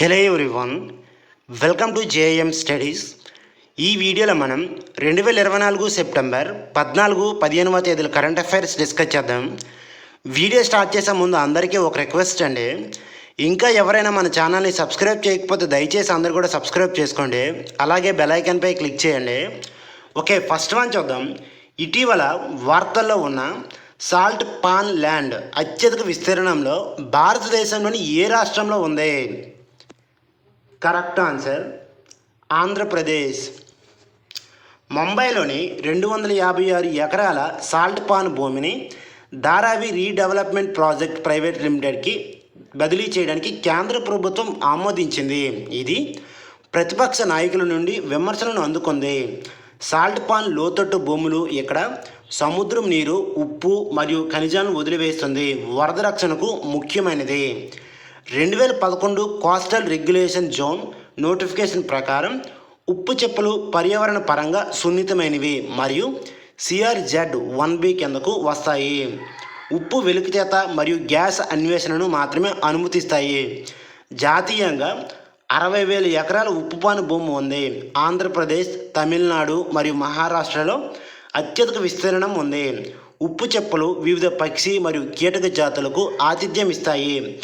Hello everyone welcome to JM studies. ఈ వీడియోలో మనం రెండు వేల ఇరవై నాలుగు సెప్టెంబర్ పద్నాలుగు పదిహేనవ తేదీల కరెంట్ అఫైర్స్ డిస్కస్ చేద్దాం. వీడియో స్టార్ట్ చేసే ముందు అందరికీ ఒక రిక్వెస్ట్ అండి. ఇంకా ఎవరైనా మన ఛానల్ని సబ్స్క్రైబ్ చేయకపోతే దయచేసి అందరు కూడా సబ్స్క్రైబ్ చేసుకోండి. అలాగే బెల్ ఐకాన్పై క్లిక్ చేయండి. ఓకే ఫస్ట్ వన్ చూద్దాం. ఇటీవల వార్తల్లో ఉన్న సాల్ట్ పాన్ ల్యాండ్ అత్యధిక విస్తీర్ణంలో భారతదేశంలోని ఏ రాష్ట్రంలో ఉంది? కరెక్ట్ ఆన్సర్ ఆంధ్రప్రదేశ్ ముంబైలోని రెండు వందల యాభై ఆరు ఎకరాల సాల్ట్ పాన్ భూమిని ధారావి రీడెవలప్మెంట్ ప్రాజెక్ట్ ప్రైవేట్ లిమిటెడ్కి బదిలీ చేయడానికి కేంద్ర ప్రభుత్వం ఆమోదించింది. ఇది ప్రతిపక్ష నాయకుల నుండి విమర్శలను అందుకుంది. సాల్ట్ పాన్ లోతట్టు భూములు ఇక్కడ సముద్రం నీరు ఉప్పు మరియు ఖనిజాలను వదిలివేస్తుంది. వరద రక్షణకు ముఖ్యమైనది. రెండు వేల పదకొండు కోస్టల్ రెగ్యులేషన్ జోన్ నోటిఫికేషన్ ప్రకారం ఉప్పు చెప్పులు పర్యావరణ పరంగా సున్నితమైనవి మరియు సిఆర్జెడ్ వన్ బి కిందకు వస్తాయి. ఉప్పు వెలికితేత మరియు గ్యాస్ అన్వేషణను మాత్రమే అనుమతిస్తాయి. జాతీయంగా అరవై వేల ఎకరాల ఉప్పు పాను భూమి ఉంది. ఆంధ్రప్రదేశ్ తమిళనాడు మరియు మహారాష్ట్రలో అత్యధిక విస్తీర్ణం ఉంది. ఉప్పు చెప్పులు వివిధ పక్షి మరియు కీటక జాతులకు ఆతిథ్యం ఇస్తాయి.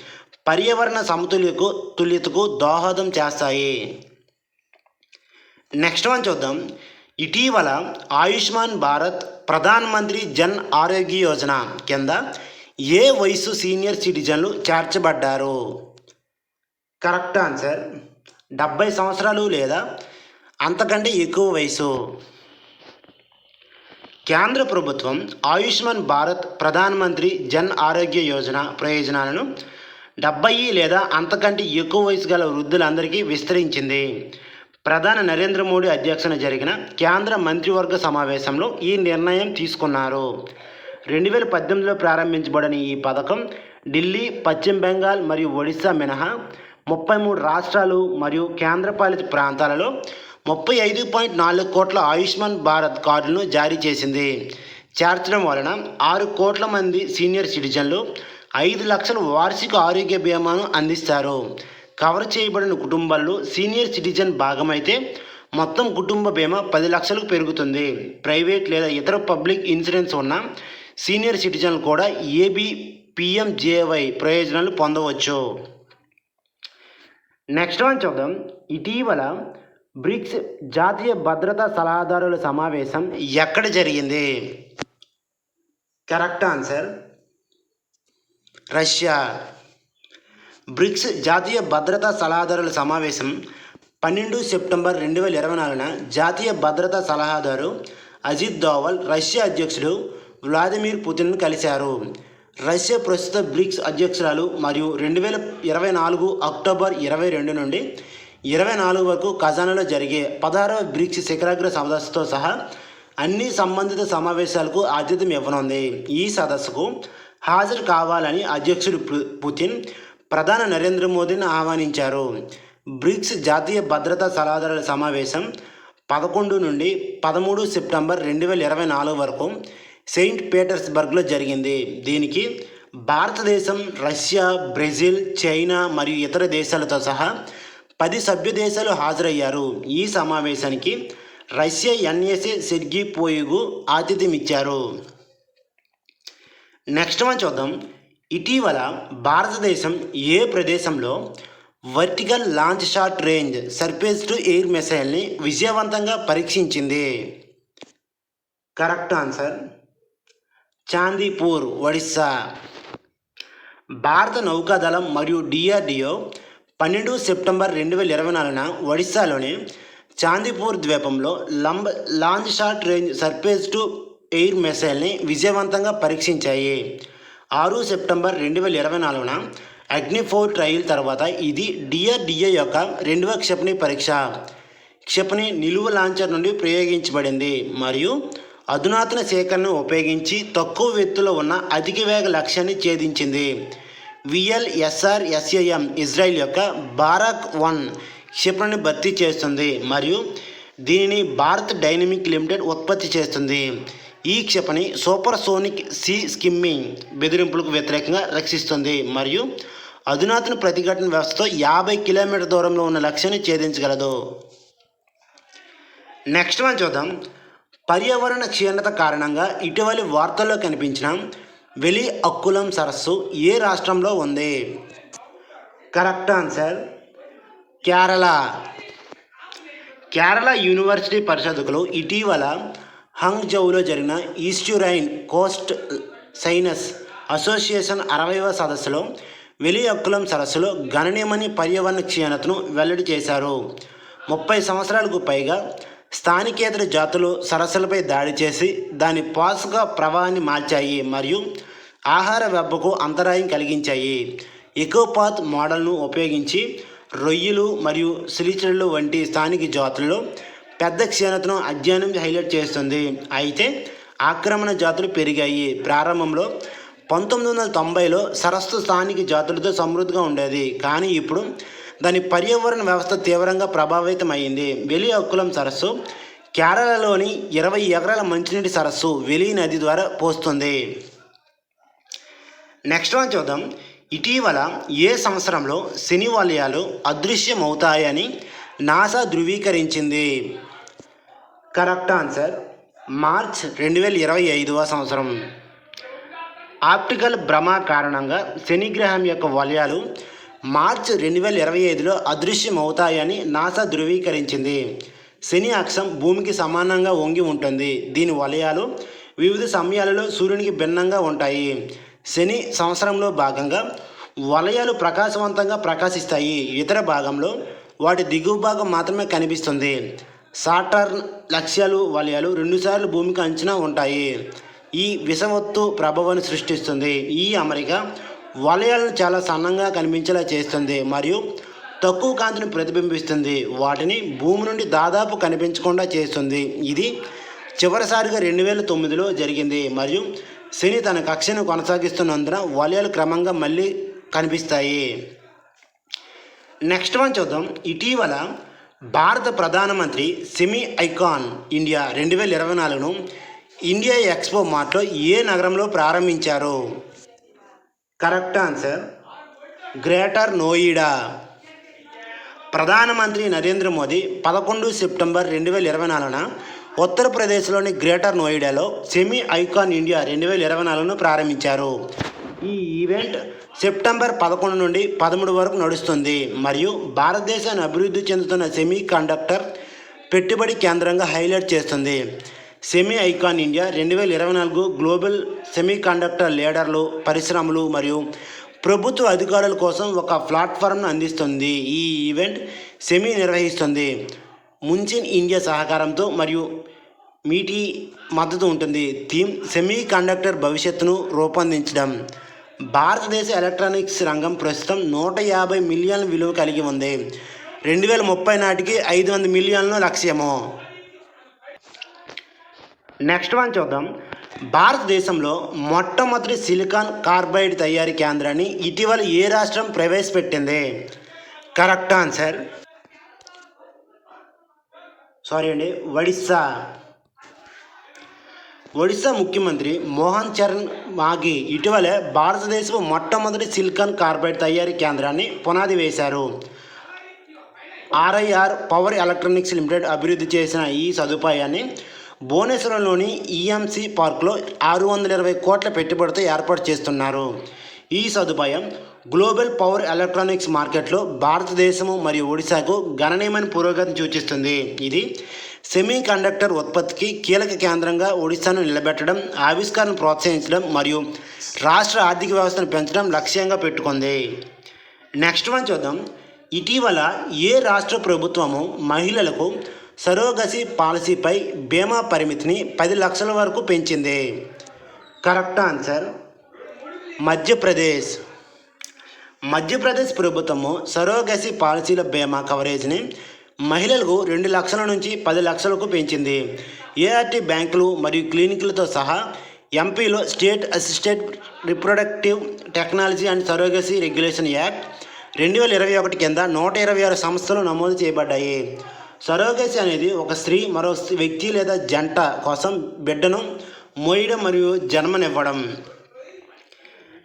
పర్యావరణ సమతుల్యకు తుల్యతకు దోహదం చేస్తాయి. నెక్స్ట్ వన్ చూద్దాం. ఇటీవల ఆయుష్మాన్ భారత్ ప్రధాన్ మంత్రి జన్ ఆరోగ్య యోజన కింద ఏ వయసు సీనియర్ సిటిజన్లు చేర్చబడ్డారు? కరెక్ట్ ఆన్సర్ డెబ్బై సంవత్సరాలు లేదా అంతకంటే ఎక్కువ వయసు కేంద్ర ప్రభుత్వం ఆయుష్మాన్ భారత్ ప్రధానమంత్రి జన్ ఆరోగ్య యోజన ప్రయోజనాలను డెబ్బై లేదా అంతకంటే ఎక్కువ వయసు గల వృద్ధులందరికీ విస్తరించింది. ప్రధాని నరేంద్ర మోడీ అధ్యక్షన జరిగిన కేంద్ర మంత్రివర్గ సమావేశంలో ఈ నిర్ణయం తీసుకున్నారు. రెండు వేల పద్దెనిమిదిలో ప్రారంభించబడిన ఈ పథకం ఢిల్లీ పశ్చిమ బెంగాల్ మరియు ఒడిశా మినహా ముప్పై మూడు రాష్ట్రాలు మరియు కేంద్రపాలిత ప్రాంతాలలో ముప్పై ఐదు పాయింట్ నాలుగు కోట్ల ఆయుష్మాన్ భారత్ కార్డులను జారీ చేసింది. చేర్చడం వలన ఆరు కోట్ల మంది సీనియర్ సిటిజన్లు ఐదు లక్షల వార్షిక ఆరోగ్య బీమాను అందిస్తారు. కవర్ చేయబడిన కుటుంబాల్లో సీనియర్ సిటిజన్ భాగమైతే మొత్తం కుటుంబ బీమా పది లక్షలకు పెరుగుతుంది. ప్రైవేట్ లేదా ఇతర పబ్లిక్ ఇన్సూరెన్స్ ఉన్న సీనియర్ సిటిజన్లు కూడా ఏబీ పిఎంజేవై ప్రయోజనాలు పొందవచ్చు. నెక్స్ట్ వన్ చూద్దాం. ఇటీవల బ్రిక్స్ జాతీయ భద్రతా సలహాదారుల సమావేశం ఎక్కడ జరిగింది? Correct answer Russia. బ్రిక్స్ జాతీయ భద్రతా సలహాదారుల సమావేశం పన్నెండు సెప్టెంబర్ రెండు వేల ఇరవై నాలుగున జాతీయ భద్రతా సలహాదారు అజిత్ దోవల్ రష్యా అధ్యక్షుడు వ్లాదిమిర్ పుతిన్ను కలిశారు. రష్యా ప్రస్తుత బ్రిక్స్ అధ్యక్షురాలు మరియు రెండు వేల ఇరవై నాలుగు అక్టోబర్ ఇరవై రెండు నుండి ఇరవై నాలుగు వరకు ఖజానాలో జరిగే పదహారవ బ్రిక్స్ శిఖరాగ్ర సదస్సుతో సహా అన్ని సంబంధిత సమావేశాలకు ఆతిథ్యం ఇవ్వనుంది. ఈ సదస్సుకు హాజరు కావాలని అధ్యక్షుడు పు- పుతిన్ ప్రధాని నరేంద్ర మోదీని ఆహ్వానించారు. బ్రిక్స్ జాతీయ భద్రతా సలహాదారుల సమావేశం పదకొండు నుండి పదమూడు సెప్టెంబర్ రెండు వేల ఇరవై నాలుగు వరకు సెయింట్ పీటర్స్బర్గ్లో జరిగింది. దీనికి భారతదేశం రష్యా బ్రెజిల్ చైనా మరియు ఇతర దేశాలతో సహా పది సభ్య దేశాలు హాజరయ్యారు. ఈ సమావేశానికి రష్యా ఎన్ఎస్ఏ సెర్గీ పోయిగు ఆతిథ్యం ఇచ్చారు నెక్స్ట్ వన్ చూద్దాం. ఇటీవల భారతదేశం ఏ ప్రదేశంలో vertical launch short range surface to air మిసైల్ని విజయవంతంగా పరీక్షించింది? Correct answer Chandipur Odisha. భారత నౌకాదళం మరియు డిఆర్డిఓ పన్నెండు సెప్టెంబర్ రెండు వేల ఇరవై నాలుగున ఒడిశాలోని చాందీపూర్ ద్వీపంలో లంబ launch short range surface to air మిసైల్ని విజయవంతంగా పరీక్షించాయి. ఆరు సెప్టెంబర్ రెండు వేల ఇరవై నాలుగున అగ్ని ఫోర్ ట్రయల్ తర్వాత ఇది డిఆర్డిఏ యొక్క రెండవ క్షిపణి పరీక్ష. క్షిపణి నిలువ లాంచర్ నుండి ప్రయోగించబడింది మరియు అధునాతన సేకరణను ఉపయోగించి తక్కువ ఎత్తులో ఉన్న అధిక వేగ లక్ష్యాన్ని ఛేదించింది. విఎల్ఎస్ఆర్ ఎస్ఏఎం ఇజ్రాయిల్ యొక్క బారాక్ వన్ క్షిపణిని భర్తీ చేస్తుంది మరియు దీనిని భారత్ డైనమిక్ లిమిటెడ్ ఉత్పత్తి చేస్తుంది. ఈ క్షిపణి సూపర్ సోనిక్ సీ స్కిమ్మింగ్ బెదిరింపులకు వ్యతిరేకంగా రక్షిస్తుంది. మరియు అధునాతన ప్రతిఘటన వ్యవస్థతో యాభై కిలోమీటర్ దూరంలో ఉన్న లక్ష్యాన్ని ఛేదించగలదు. నెక్స్ట్ మనం చూద్దాం. పర్యావరణ క్షీణత కారణంగా ఇటీవలి వార్తల్లో కనిపించిన వెలి అక్కులం సరస్సు ఏ రాష్ట్రంలో ఉంది? Correct answer Kerala. Kerala university పరిశోధకులు ఇటీవల హంగ్జౌలో జరిగిన ఈస్ట్యురైన్ కోస్ట్ సైనస్ అసోసియేషన్ అరవైవ సదస్సులో వెలియక్కులం సరస్సులో గణనీయమని పర్యావరణ క్షీణతను వెల్లడి చేశారు. ముప్పై సంవత్సరాలకు పైగా స్థానికేతర జాతులు సరస్సులపై దాడి చేసి దాని పోషక ప్రవాహాన్ని మార్చాయి మరియు ఆహార వెబ్బకు అంతరాయం కలిగించాయి. ఎకోపాత్ మోడల్ను ఉపయోగించి రొయ్యలు మరియు సిలిచర్లు వంటి స్థానిక జాతుల్లో పెద్ద క్షీణతను అధ్యయనం హైలైట్ చేస్తుంది. అయితే ఆక్రమణ జాతులు పెరిగాయి. ప్రారంభంలో పంతొమ్మిది వందల తొంభైలో సరస్సు స్థానిక జాతులతో సమృద్ధిగా ఉండేది. కానీ ఇప్పుడు దాని పర్యావరణ వ్యవస్థ తీవ్రంగా ప్రభావితమైంది వెలి అక్కులం సరస్సు కేరళలోని ఇరవై ఎకరాల మంచినీటి సరస్సు వెలి నది ద్వారా పోస్తుంది. నెక్స్ట్ వన్ చూద్దాం. ఇటీవల ఏ సంవత్సరంలో శని వలయాలు అదృశ్యమవుతాయని నాసా ధృవీకరించింది. కరెక్ట్ ఆన్సర్ మార్చ్ రెండు వేల ఇరవై ఐదవ సంవత్సరం. ఆప్టికల్ భ్రమ కారణంగా శనిగ్రహం యొక్క వలయాలు మార్చ్ రెండు వేల ఇరవై ఐదులో అదృశ్యమవుతాయని నాసా ధృవీకరించింది. శని అక్షం భూమికి సమానంగా వంగి ఉంటుంది. దీని వలయాలు వివిధ సమయాలలో సూర్యునికి భిన్నంగా ఉంటాయి. శని సంవత్సరంలో భాగంగా వలయాలు ప్రకాశవంతంగా ప్రకాశిస్తాయి. ఇతర భాగంలో వాటి దిగువ భాగం మాత్రమే కనిపిస్తుంది. సాటర్న్ లక్ష్యాలు వలయాలు రెండుసార్లు భూమికి అంచనా ఉంటాయి. ఈ విషవత్తు ప్రభావాన్ని సృష్టిస్తుంది. ఈ అమరిక వలయాలను చాలా సన్నంగా కనిపించేలా చేస్తుంది మరియు తక్కువ కాంతిని ప్రతిబింబిస్తుంది. వాటిని భూమి నుండి దాదాపు కనిపించకుండా చేస్తుంది. ఇది చివరిసారిగా రెండు వేల తొమ్మిదిలో జరిగింది మరియు శని తన కక్షను కొనసాగిస్తున్నందున వలయాలు క్రమంగా మళ్ళీ కనిపిస్తాయి. నెక్స్ట్ వన్ చూద్దాం. ఇటీవల భారత ప్రధానమంత్రి సెమీ ఐకాన్ ఇండియా రెండు వేల ఇరవై నాలుగును ఇండియా ఎక్స్పో మార్ట్లో ఏ నగరంలో ప్రారంభించారు? Correct answer greater Noida. ప్రధానమంత్రి నరేంద్ర మోదీ పదకొండు సెప్టెంబర్ రెండు వేల ఇరవై నాలుగున ఉత్తరప్రదేశ్లోని గ్రేటర్ నోయిడాలో సెమీ ఐకాన్ ఇండియా రెండు వేల ఇరవై నాలుగును ప్రారంభించారు. ఈ ఈవెంట్ సెప్టెంబర్ పదకొండు నుండి పదమూడు వరకు నడుస్తుంది. మరియు భారతదేశాన్ని అభివృద్ధి చెందుతున్న సెమీ కండక్టర్ పెట్టుబడి కేంద్రంగా హైలైట్ చేస్తుంది. సెమీ ఐకాన్ ఇండియా రెండు వేల ఇరవై నాలుగు గ్లోబల్ సెమీ కండక్టర్ లీడర్లు పరిశ్రమలు మరియు ప్రభుత్వ అధికారుల కోసం ఒక ప్లాట్ఫామ్ను అందిస్తుంది. ఈ ఈవెంట్ సెమీ నిర్వహిస్తుంది. ముంచిన్ ఇండియా సహకారంతో మరియు మీటి మద్దతు ఉంటుంది. థీమ్ సెమీ కండక్టర్ భవిష్యత్తును రూపొందించడం. భారతదేశ ఎలక్ట్రానిక్స్ రంగం ప్రస్తుతం నూట యాభై మిలియన్ల విలువ కలిగి ఉంది. రెండు వేల ముప్పై నాటికి ఐదు వందల మిలియన్ల లక్ష్యము. నెక్స్ట్ వన్ చూద్దాం. భారతదేశంలో మొట్టమొదటి సిలికాన్ కార్బైడ్ తయారీ కేంద్రాన్ని ఇటీవల ఏ రాష్ట్రం ప్రవేశపెట్టింది? Correct answer. సారీ అండి ఒడిస్సా. ఒడిశా ముఖ్యమంత్రి మోహన్ చరణ్ మాగి ఇటీవలే భారతదేశపు మొట్టమొదటి సిలికాన్ కార్బైడ్ తయారీ కేంద్రాన్ని పునాది వేశారు. ఆర్ఐఆర్ పవర్ ఎలక్ట్రానిక్స్ లిమిటెడ్ అభివృద్ధి చేసిన ఈ సదుపాయాన్ని భువనేశ్వరంలోని ఈఎంసీ పార్క్లో ఆరు వందల ఇరవై కోట్ల పెట్టుబడితో ఏర్పాటు చేస్తున్నారు. ఈ సదుపాయం గ్లోబల్ పవర్ ఎలక్ట్రానిక్స్ మార్కెట్లో భారతదేశము మరియు ఒడిశాకు గణనీయమైన పురోగతిని సూచిస్తుంది. ఇది సెమీ కండక్టర్ ఉత్పత్తికి కీలక కేంద్రంగా ఒడిశాను నిలబెట్టడం ఆవిష్కరణను ప్రోత్సహించడం మరియు రాష్ట్ర ఆర్థిక వ్యవస్థను పెంచడం లక్ష్యంగా పెట్టుకుంది. నెక్స్ట్ వన్ చూద్దాం. ఇటీవల ఏ రాష్ట్ర ప్రభుత్వము మహిళలకు సరోగసి పాలసీపై బీమా పరిమితిని పది లక్షల వరకు పెంచింది? Correct answer Madhya Pradesh. మధ్యప్రదేశ్ ప్రభుత్వము సరోగసి పాలసీల బీమా కవరేజ్ని మహిళలకు రెండు లక్షల నుంచి పది లక్షలకు పెంచింది. ఏఆర్టీ బ్యాంకులు మరియు క్లినిక్లతో సహా ఎంపీలో state assisted reproductive technology and surrogacy regulation act రెండు వేల ఇరవై ఒకటి కింద నూట ఇరవై ఆరు సంస్థలు నమోదు చేయబడ్డాయి. సరోగసి అనేది ఒక స్త్రీ మరో వ్యక్తి లేదా జంట కోసం బిడ్డను మోయడం మరియు జన్మనివ్వడం.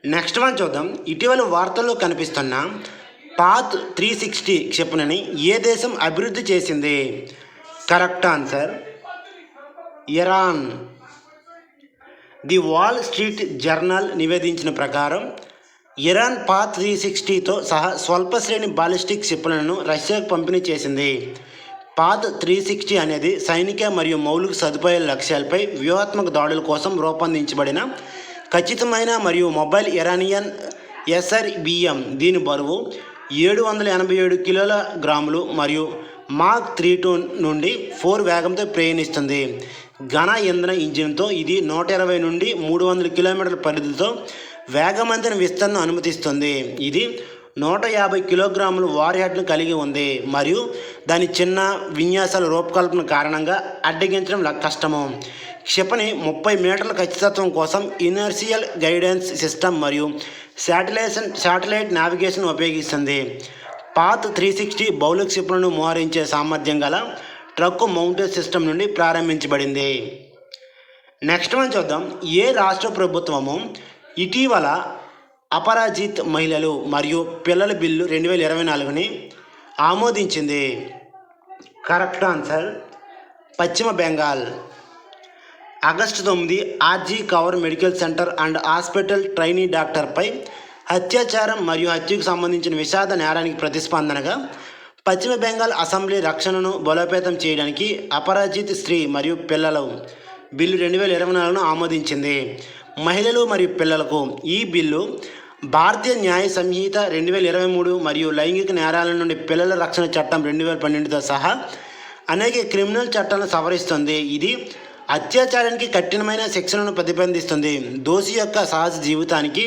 నెక్స్ట్ వన్ చూద్దాం. ఇటీవల వార్తల్లో కనిపిస్తున్న పాత్ త్రీ సిక్స్టీ క్షిపణిని ఏ దేశం అభివృద్ధి చేసింది? Correct answer Iran. The wall street journal నివేదించిన ప్రకారం ఇరాన్ పాత్ త్రీ సిక్స్టీతో సహా స్వల్ప శ్రేణి బాలిస్టిక్ క్షిపణులను రష్యాకు పంపిణీ చేసింది. పాత్ త్రీ సిక్స్టీ అనేది సైనిక మరియు మౌలిక సదుపాయాల లక్ష్యాలపై వ్యూహాత్మక దాడుల కోసం రూపొందించబడిన ఖచ్చితమైన మరియు మొబైల్ ఇరానియన్ ఎస్ఆర్బిఎం. దీని బరువు ఏడు వందల ఎనభై ఏడు కిలోల గ్రాములు మరియు మాక్ త్రీ టూ నుండి ఫోర్ వేగంతో ప్రయాణిస్తుంది. ఘన ఇంధన ఇంజిన్తో ఇది నూట ఇరవై నుండి మూడు వందల కిలోమీటర్ల పరిధితో వేగవంతమైన విస్తరణ అనుమతిస్తుంది. ఇది నూట యాభై కిలోగ్రాముల వార్ హెడ్ను కలిగి ఉంది మరియు దాని చిన్న విన్యాసాల రూపకల్పన కారణంగా అడ్డగించడం కష్టము. క్షిపణి ముప్పై మీటర్ల ఖచ్చితత్వం కోసం ఇనర్షియల్ గైడెన్స్ సిస్టమ్ మరియు శాటిలైషన్ శాటిలైట్ నావిగేషన్ ఉపయోగిస్తుంది. పాత్ త్రీ సిక్స్టీ బౌలిక క్షిపణులను మోహరించే సామర్థ్యం గల ట్రక్కు మౌంటెడ్ సిస్టమ్ నుండి ప్రారంభించబడింది. నెక్స్ట్ మనం చూద్దాం. ఏ రాష్ట్ర ప్రభుత్వము ఇటీవల అపరాజిత్ మహిళలు మరియు పిల్లల బిల్లు రెండు వేల ఇరవై నాలుగుని ఆమోదించింది? కరెక్ట్ ఆన్సర్ పశ్చిమ బెంగాల్. ఆగస్టు తొమ్మిది RG Kar medical centre and hospital trainee డాక్టర్పై అత్యాచారం మరియు హత్యకు సంబంధించిన విషాద నేరానికి ప్రతిస్పందనగా పశ్చిమ బెంగాల్ అసెంబ్లీ రక్షణను బలోపేతం చేయడానికి అపరాజిత్ స్త్రీ మరియు పిల్లలు బిల్లు రెండు వేల ఇరవై నాలుగును ఆమోదించింది. మహిళలు మరియు పిల్లలకు ఈ బిల్లు భారతీయ న్యాయ సంహిత రెండు వేల ఇరవై మూడు మరియు లైంగిక నేరాల నుండి పిల్లల రక్షణ చట్టం రెండు వేల పన్నెండుతో సహా అనేక క్రిమినల్ చట్టాలను సవరిస్తుంది. ఇది అత్యాచారానికి కఠినమైన శిక్షలను ప్రతిబంధిస్తుంది దోషి యొక్క సహజ జీవితానికి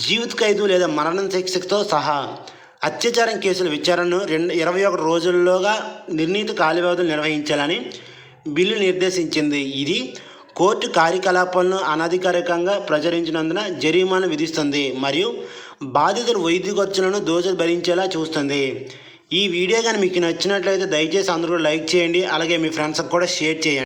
జీవిత ఖైదు లేదా మరణం శిక్షతో సహా అత్యాచారం కేసుల విచారణను రెండు ఇరవై ఒకటి రోజుల్లోగా నిర్ణీత కాలవ్యవధులు నిర్వహించాలని బిల్లు నిర్దేశించింది. ఇది కోర్టు కార్యకలాపాలను అనధికారికంగా ప్రచురించినందున జరిమానా విధిస్తుంది మరియు బాధితుల వైద్య ఖర్చులను దోషులు భరించేలా చూస్తుంది. ఈ వీడియో కానీ మీకు నచ్చినట్లయితే దయచేసి అందరూ లైక్ చేయండి. అలాగే మీ ఫ్రెండ్స్కి కూడా షేర్ చేయండి.